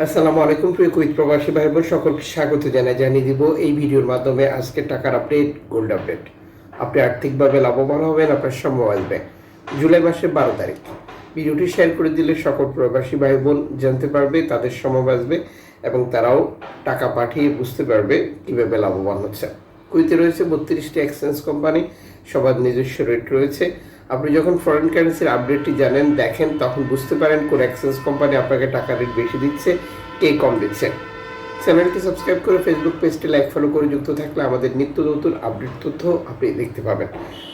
আসসালামু আলাইকুম, প্রিয় কুইত প্রবাসী ভাই বোন সকলকে স্বাগত জানাই, জানিয়ে দিব এই ভিডিওর মাধ্যমে আজকে টাকার আপডেট গোল্ড আপডেট আপনি আর্থিকভাবে লাভবান হবেন, আপনার সম্ভব আসবে। জুলাই মাসের বারো তারিখ। ভিডিওটি শেয়ার করে দিলে সকল প্রবাসী ভাই বোন জানতে পারবে, তাদের সময় আসবে এবং তারাও টাকা পাঠিয়ে বুঝতে পারবে কীভাবে লাভবান হচ্ছে। কুইতে রয়েছে, বত্রিশটি এক্সচেঞ্জ কোম্পানি সবার নিজস্ব রেট রয়েছে। আপনি যখন ফরেন কারেন্সির আপডেটটি জানেন, দেখেন, তখন বুঝতে পারেন কোন এক্সচেঞ্জ কোম্পানি আপনাকে টাকা রেট বেশি দিচ্ছে, কে কম দিচ্ছে। চ্যানেলটি সাবস্ক্রাইব করে ফেসবুক পেজটি লাইক ফলো করে যুক্ত থাকলে আমাদের নিত্য নতুন আপডেট তথ্য আপনি দেখতে পাবেন।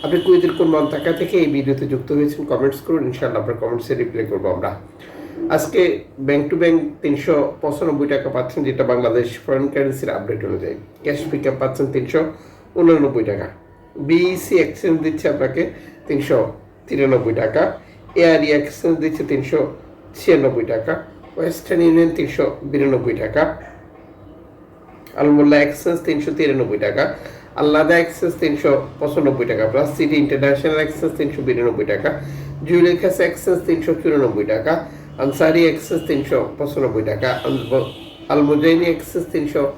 আপনি কুইদের কোন মন থাকা থেকে এই ভিডিওতে যুক্ত হয়েছেন কমেন্টস করুন, ইনশাআল্লাহ আপনার কমেন্টসে রিপ্লাই করব আমরা। আজকে ব্যাংক টু ব্যাংক তিনশো পঁচানব্বই টাকা পাচ্ছেন, যেটা বাংলাদেশ ফরেন কারেন্সির আপডেট অনুযায়ী। ক্যাশ পিক পাচ্ছেন তিনশো উননব্বই টাকা। বিইসি এক্সচেঞ্জ দিচ্ছে আপনাকে তিনশো তিরানব্বই টাকা। এআরই এক্সচেঞ্জ দিচ্ছে তিনশো ছিয়ানব্বই টাকা। ওয়েস্টার্ন ইউনিয়ন তিনশো বিরানব্বই টাকা। আলমোল্লা এক্সচেঞ্জ তিনশো তিরানব্বই টাকা। আল্লাদা এক্সচেঞ্জ তিনশো পঁচানব্বই টাকা। প্লাস সিটি ইন্টারন্যাশনাল এক্সচেঞ্জ তিনশো বিরানব্বই টাকা। জুয়েলিকাস এক্সচেঞ্জ তিনশো চুরানব্বই টাকা। আনসারি এক্সেস তিনশো পঁচানব্বই টাকা আল- আলমুজাইনি এক্সচেঞ্জ তিনশো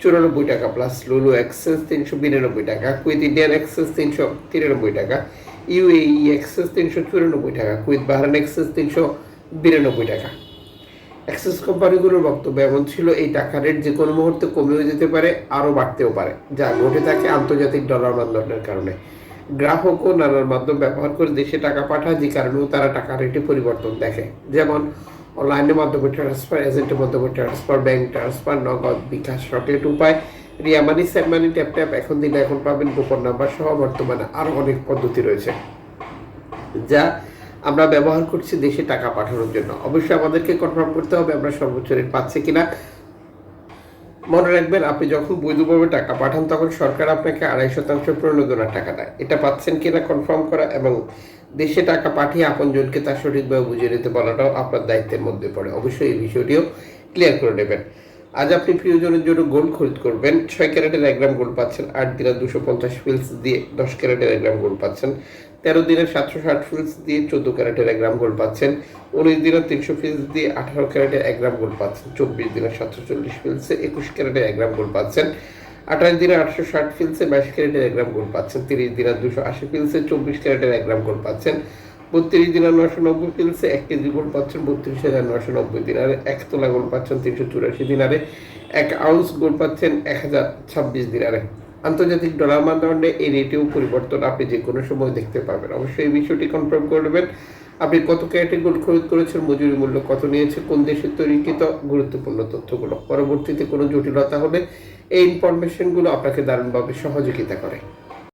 চুরানব্বই টাকা, প্লাস লুলু এক্সেস তিনশো বিরানব্বই টাকা কুইত ইন্ডিয়ান এক্সেস তিনশো তিরানব্বই টাকা, ইউএই এক্সচেঞ্জ তিনশো চুরানব্বই টাকা কুইত বাহারান এক্সেস তিনশো বিরানব্বই টাকা। অ্যাক্সেস কোম্পানিগুলোর বক্তব্য এমন ছিল, এই টাকা রেট যে কোনো মুহূর্তে কমেও যেতে পারে, আরও বাড়তেও পারে, যা ঘটে থাকে আন্তর্জাতিক ডলার মানদণ্ডের কারণে। গ্রাহকও নানান মাধ্যম ব্যবহার করে দেশে টাকা পাঠায়, যে কারণেও তারা টাকার রেটে পরিবর্তন দেখে। যেমন অনলাইনের মাধ্যমে ট্রান্সফার এজেন্টের মাধ্যমে ট্রান্সফার ব্যাংক ট্রান্সফার নগদ, বিকাশ রকেট উপায়, রিয়া মানি ট্যাপ ট্যাপ এখন দিনে এখন পাবেন গোপন নাম্বার সহ বর্তমানে আরও অনেক পদ্ধতি রয়েছে, যা আমরা ব্যবহার করছি দেশে টাকা পাঠানোর জন্য। অবশ্যই আমাদেরকে কনফার্ম করতে হবে আমরা সর্বোচ্চ রেট পাচ্ছি কিনা। মনে রাখবেন, আপনি যখন বৈধভাবে টাকা পাঠান, তখন সরকার আপনাকে আড়াই শতাংশ প্রণোদনার টাকা দেয়। এটা পাচ্ছেন কিনা কনফার্ম করা এবং দেশে টাকা পাঠিয়ে আপনজনকে তা সঠিকভাবে বুঝিয়ে নিতে বলাটাও আপনার দায়িত্বের মধ্যে পড়ে। অবশ্যই এই বিষয়টিও ক্লিয়ার করে নেবেন। আজ আপনি প্রিয়জনের জন্য গোল্ড খরিদ করবেন। ছয় ক্যারেটের এক গ্রাম গোল্ড পাচ্ছেন। আট দিনের দুশো পঞ্চাশ ফিলস দিয়ে দশ ক্যারেটের এক গ্রাম গোল্ড পাচ্ছেন। তেরো দিনের সাতশো ষাট ফিলস দিয়ে চোদ্দ ক্যারেটের এক গ্রাম গোল্ড পাচ্ছেন। উনিশ দিনের তিনশো ফিলস দিয়ে আঠারো ক্যারেটের এক গ্রাম গোল্ড পাচ্ছেন। চব্বিশ দিনের সাতশো চল্লিশ ফিলসে একুশ ক্যারেটের এক গ্রাম গোল্ড পাচ্ছেন। আঠাশ দিনে আটশো ষাট ফিলসে বাইশ ক্যারেটের এক গ্রাম গোল্ড পাচ্ছেন। তিরিশ দিনের দুশো আশি ফিলসে চব্বিশ ক্যারেটের এক গ্রাম গোল্ড পাচ্ছেন। বত্রিশ দিনের নশো নব্বই ফিলসে এক কেজি গোল্ড পাচ্ছেন। বত্রিশ হাজার নশো নব্বই দিনারে এক তোলা গোল্ড পাচ্ছেন। তিনশো চুরাশি দিনারে এক আউন্স গোল্ড পাচ্ছেন। এক হাজার ছাব্বিশ দিনারে আন্তর্জাতিক ডলার মানদণ্ডে এই রেটেও পরিবর্তন আপনি যে কোনো সময় দেখতে পাবেন অবশ্যই এই বিষয়টি কনফার্ম করবেন আপনি কত ক্যারেটে গোল্ড খরিদ করেছেন, মজুরি মূল্য কত নিয়েছে কোন দেশের তৈরিকৃত গুরুত্বপূর্ণ তথ্যগুলো? পরবর্তীতে কোনো জটিলতা হলে এই ইনফরমেশনগুলো আপনাকে দারুণভাবে সহযোগিতা করে।